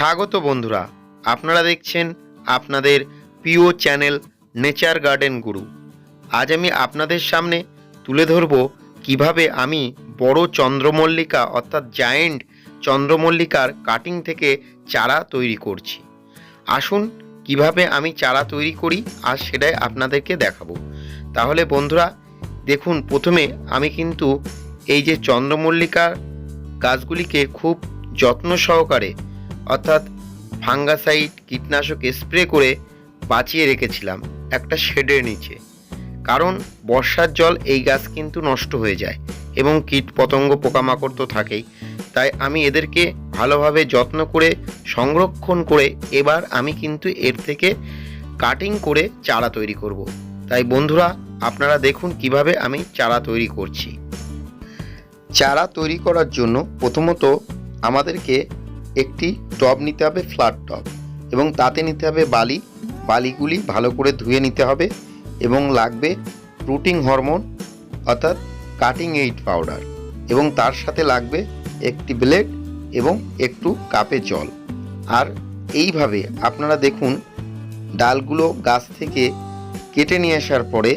স্বাগত বন্ধুরা, আপনারা দেখছেন আপনাদের প্রিয় চ্যানেল নেচার গার্ডেন গুরু। আজ আমি আপনাদের সামনে তুলে ধরব কীভাবে আমি বড় চন্দ্রমল্লিকা অর্থাৎ জায়েন্ট চন্দ্রমল্লিকার কাটিং থেকে চারা তৈরি করছি। আসুন কীভাবে আমি চারা তৈরি করি, আর সেটাই আপনাদেরকে দেখাবো। তাহলে বন্ধুরা, দেখুন, প্রথমে আমি কিন্তু এই যে চন্দ্রমল্লিকার গাছগুলিকে খুব যত্ন সহকারে অর্থাৎ ফাঙ্গাসাইড কীটনাশক স্প্রে করে বাঁচিয়ে রেখেছিলাম একটা শেডের নিচে। কারণ বর্ষার জল এই গাছ কিন্তু নষ্ট হয়ে যায় এবং কীট পতঙ্গ পোকামাকড় তো থাকেই। তাই আমি এদেরকে ভালোভাবে যত্ন করে, সংরক্ষণ করে এবার আমি কিন্তু এর থেকে কাটিং করে চারা তৈরি করব। তাই বন্ধুরা, আপনারা দেখুন কীভাবে আমি চারা তৈরি করছি। চারা তৈরি করার জন্য প্রথমত আমাদেরকে একটি টব নিতে হবে ফ্ল্যাট টব এবং তাতে নিতে হবে বালি। বালিগুলি ভালো করে ধুয়ে নিতে হবে এবং লাগবে রুটিং হরমোন অর্থাৎ কাটিং এইট পাউডার এবং তার সাথে লাগবে একটি ব্লেড এবং একটু কাপে জল। আর এইভাবে আপনারা দেখুন, ডালগুলো গাছ থেকে কেটে নিয়ে আসার পরে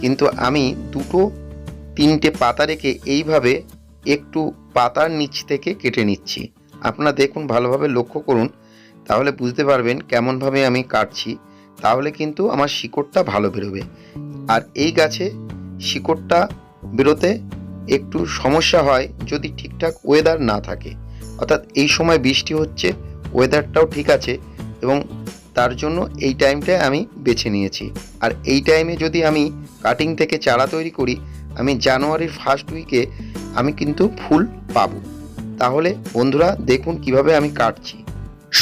কিন্তু আমি দুটো, তিনটে পাতা রেখে এইভাবে একটু পাতার নিচ থেকে কেটে নিচ্ছি। আপনারা দেখুন, ভালোভাবে লক্ষ্য করুন, তাহলে বুঝতে পারবেন কেমনভাবে আমি কাটছি, তাহলে কিন্তু আমার শিকড়টা ভালো বেরোবে। আর এই গাছে শিকড়টা বেরোতে একটু সমস্যা হয় যদি ঠিকঠাক ওয়েদার না থাকে। অর্থাৎ এই সময় বৃষ্টি হচ্ছে ওয়েদারটাও ঠিক আছে এবং তার জন্য এই টাইমটায় আমি বেছে নিয়েছি। আর এই টাইমে যদি আমি কাটিং থেকে চারা তৈরি করি, আমি জানুয়ারির ফার্স্ট উইকে আমি কিন্তু ফুল পাবো। তাহলে বন্ধুরা দেখুন কীভাবে আমি কাটছি।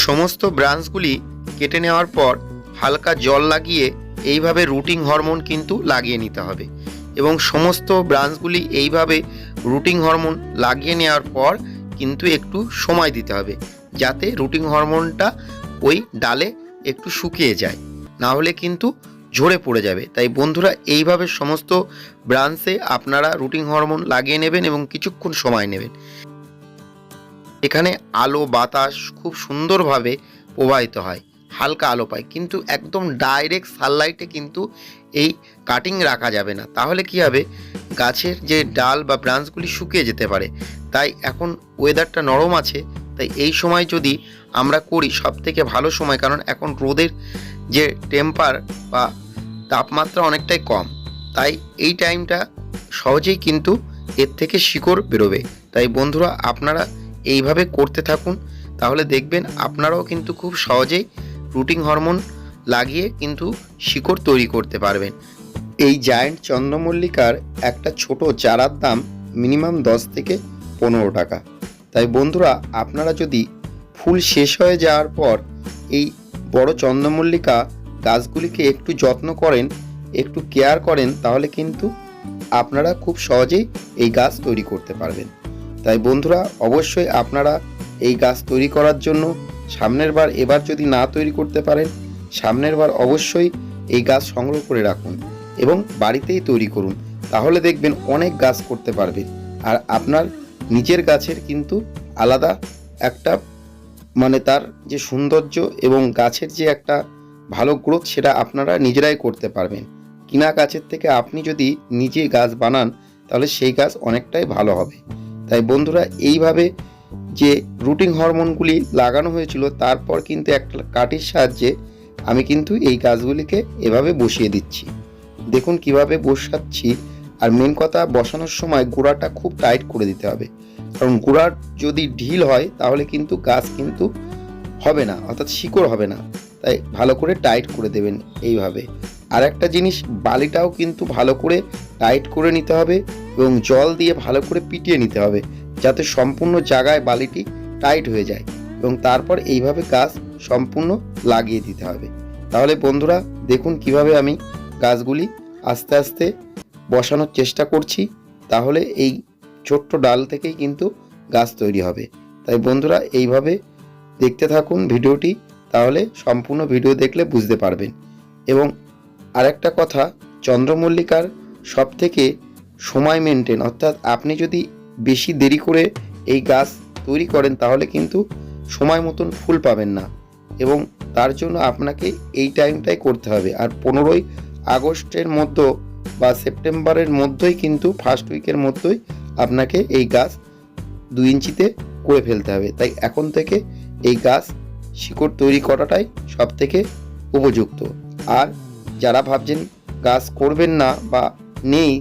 সমস্ত ব্রাঞ্চগুলি কেটে নেওয়ার পর হালকা জল লাগিয়ে এইভাবে রুটিং হরমোন কিন্তু লাগিয়ে নিতে হবে এবং সমস্ত ব্রাঞ্চগুলি এইভাবে রুটিং হরমোন লাগিয়ে নেওয়ার পর কিন্তু একটু সময় দিতে হবে যাতে রুটিং হরমোনটা ওই ডালে একটু শুকিয়ে যায়, না হলে কিন্তু ঝরে পড়ে যাবে। তাই বন্ধুরা এইভাবে সমস্ত ব্রাঞ্চে আপনারা রুটিং হরমোন লাগিয়ে নেবেন এবং কিছুক্ষণ সময় নেবেন। এখানে আলো, বাতাস খুব সুন্দরভাবে প্রবাহিত হয়, হালকা আলো পায়। কিন্তু একদম ডাইরেক্ট সানলাইটে কিন্তু এই কাটিং রাখা যাবে না। তাহলে কি হবে? গাছের যে ডাল বা ব্রাঞ্চগুলি শুকিয়ে যেতে পারে। তাই এখন ওয়েদারটা নরম আছে। তাই এই সময় যদি আমরা করি সব থেকে ভালো সময়, কারণ এখন রোদের যে টেম্পার বা তাপমাত্রা অনেকটাই কম। তাই এই টাইমটা সহজেই কিন্তু এর থেকে শিকড় বেরোবে। তাই বন্ধুরা, আপনারা এইভাবে করতে থাকুন, তাহলে দেখবেন আপনারাও কিন্তু খুব সহজেই রুটিং হরমোন লাগিয়ে কিন্তু শিকড় তৈরি করতে পারবেন। এই জায়েন্ট চন্দ্রমল্লিকার একটা ছোট চারার দাম মিনিমাম দশ থেকে পনেরো টাকা। তাই বন্ধুরা, আপনারা যদি ফুল শেষ হয়ে যাওয়ার পর এই বড় চন্দ্রমল্লিকা গাছগুলিকে একটু যত্ন করেন, একটু কেয়ার করেন, তাহলে কিন্তু আপনারা খুব সহজেই এই গাছ তৈরি করতে পারবেন। তাই বন্ধুরা, অবশ্যই আপনারা এই গাছ তৈরি করার জন্য সামনের বার, এবার যদি না তৈরি করতে পারেন, সামনের বার অবশ্যই এই গাছ সংগ্রহ করে রাখুন এবং বাড়িতেই তৈরি করুন। তাহলে দেখবেন অনেক গাছ করতে পারবেন আর আপনার নিজের গাছের কিন্তু আলাদা একটা মানে তার যে সৌন্দর্য এবং গাছের যে একটা ভালো গ্রোথ সেটা আপনারা নিজেরাই করতে পারবেন। কিনা গাছের থেকে আপনি যদি নিজে গাছ বানান, তাহলে সেই গাছ অনেকটাই ভালো হবে। তাই বন্ধুরা, এইভাবে যে রুটিং হরমোনগুলি লাগানো হয়েছিল, তারপর কিন্তু একটা কাঠির সাহায্যে আমি কিন্তু এই গাছগুলিকে এভাবে বসিয়ে দিচ্ছি। দেখুন কীভাবে বসাচ্ছি। আর মেন কথা, বসানোর সময় গোড়াটা খুব টাইট করে দিতে হবে। কারণ গোড়ার যদি ঢিল হয়, তাহলে কিন্তু গাছ কিন্তু হবে না, অর্থাৎ শিকড় হবে না। তাই ভালো করে টাইট করে দেবেন এইভাবে। আর একটা জিনিস, বালিটাও কিন্তু ভালো করে টাইট করে নিতে হবে এবং জল দিয়ে ভালো করে পিটিয়ে নিতে হবে যাতে সম্পূর্ণ জায়গায় বালিটি টাইট হয়ে যায় এবং তারপর এইভাবে গাছ সম্পূর্ণ লাগিয়ে দিতে হবে। তাহলে বন্ধুরা, দেখুন কীভাবে আমি গাছগুলি আস্তে আস্তে বসানোর চেষ্টা করছি, তাহলে এই ছোট্ট ডাল থেকেই কিন্তু গাছ তৈরি হবে। তাই বন্ধুরা, এইভাবে দেখতে থাকুন ভিডিওটি, তাহলে সম্পূর্ণ ভিডিও দেখলে বুঝতে পারবেন এবং আরেকটা কথা, চন্দ্রমল্লিকার সব থেকে সময় মেনটেন অর্থাৎ আপনি যদি বেশি দেরি করে এই গাছ তৈরি করেন, তাহলে কিন্তু সময় মতন ফুল পাবেন না। এবং তার জন্য আপনাকে এই টাইমটাই করতে হবে। আর পনেরোই আগস্টের মধ্যে বা সেপ্টেম্বরের মধ্যেই কিন্তু ফার্স্ট উইকের মধ্যেই আপনাকে এই গাছ দুই ইঞ্চিতে করে ফেলতে হবে। তাই এখন থেকে এই গাছ শিকড় তৈরি করাটাই সব থেকে উপযুক্ত। আর যারা ভাবছেন গাছ করবেন না বা নেই,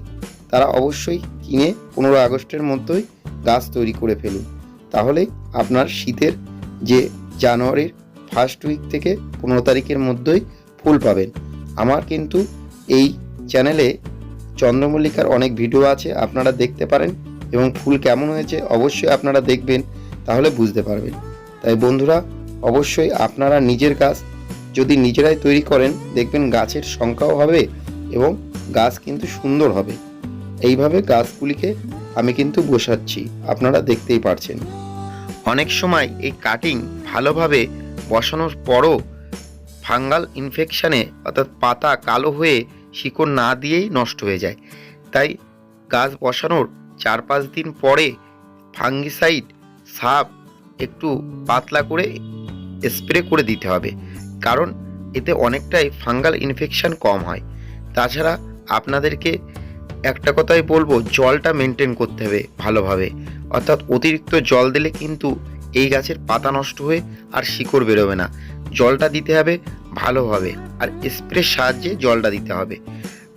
তারা অবশ্যই কিনে পনেরো আগস্টের মধ্যেই গাছ তৈরি করে ফেলুন। তাহলে আপনার শীতের যে জানুয়ারির ফার্স্ট উইক থেকে পনেরো তারিখের মধ্যেই ফুল পাবেন। আমার কিন্তু এই চ্যানেলে চন্দ্রমল্লিকার অনেক ভিডিও আছে, আপনারা দেখতে পারেন এবং ফুল কেমন হয়েছে অবশ্যই আপনারা দেখবেন, তাহলে বুঝতে পারবেন। তাই বন্ধুরা, অবশ্যই আপনারা নিজের গাছ যদি নিজেরাই তৈরি করেন, দেখবেন গাছের সংখ্যাও হবে এবং গাছ কিন্তু সুন্দর হবে। এইভাবে গাছগুলিকে আমি কিন্তু বসাচ্ছি আপনারা দেখতেই পারছেন। অনেক সময় এই কাটিং ভালোভাবে বসানোর পরও ফাঙ্গাল ইনফেকশানে অর্থাৎ পাতা কালো হয়ে শিকড় না দিয়েই নষ্ট হয়ে যায়। তাই গাছ বসানোর চার পাঁচ দিন পরে ফাঙ্গিসাইড সাপ একটু পাতলা করে স্প্রে করে দিতে হবে। কারণ এতে অনেকটাই ফাঙ্গাল ইনফেকশান কম হয়। তাছাড়া আপনাদেরকে একটা কথাই বলব, জলটা মেনটেন করতে হবে ভালোভাবে। অর্থাৎ অতিরিক্ত জল দিলে কিন্তু এই গাছের পাতা নষ্ট হয়ে আর শিকড় বেরোবে না। জলটা দিতে হবে ভালোভাবে আর স্প্রের সাহায্যে জলটা দিতে হবে।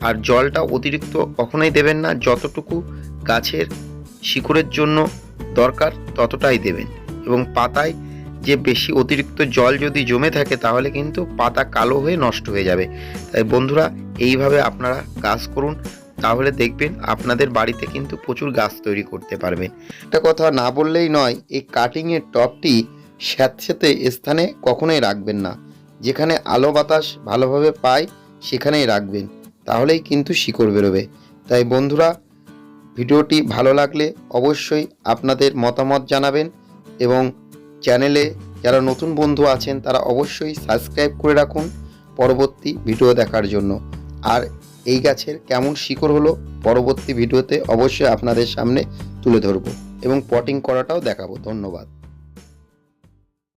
আর জলটা অতিরিক্ত কখনোই দেবেন না, যতটুকু গাছের শিকড়ের জন্য দরকার ততটাই দেবেন। এবং পাতায় যে বেশি অতিরিক্ত জল যদি জমে থাকে, তাহলে কিন্তু পাতা কালো হয়ে নষ্ট হয়ে যাবে। তাই বন্ধুরা, এইভাবে আপনারা গাছ করুন। তাহলে দেখবেন আপনাদের বাড়িতে কিন্তু প্রচুর গাছ তৈরি করতে পারবেন একটা কথা না বললেই নয়, এই কাটিংয়ের টপটি স্যাঁতস্যাঁতে স্থানে কখনোই রাখবেন না। যেখানে আলো বাতাস ভালোভাবে পায়, সেখানেই রাখবেন। তাহলেই কিন্তু শিকড় বেরোবে। তাই বন্ধুরা, ভিডিওটি ভালো লাগলে অবশ্যই আপনাদের মতামত জানাবেন এবং চ্যানেলে যারা নতুন বন্ধু আছেন, তারা অবশ্যই সাবস্ক্রাইব করে রাখুন পরবর্তী ভিডিও দেখার জন্য। আর এই গাছের কেমন শিকড় হলো পরবর্তী ভিডিওতে অবশ্যই আপনাদের সামনে তুলে ধরবো এবং পটিং করাটাও দেখাবো। ধন্যবাদ।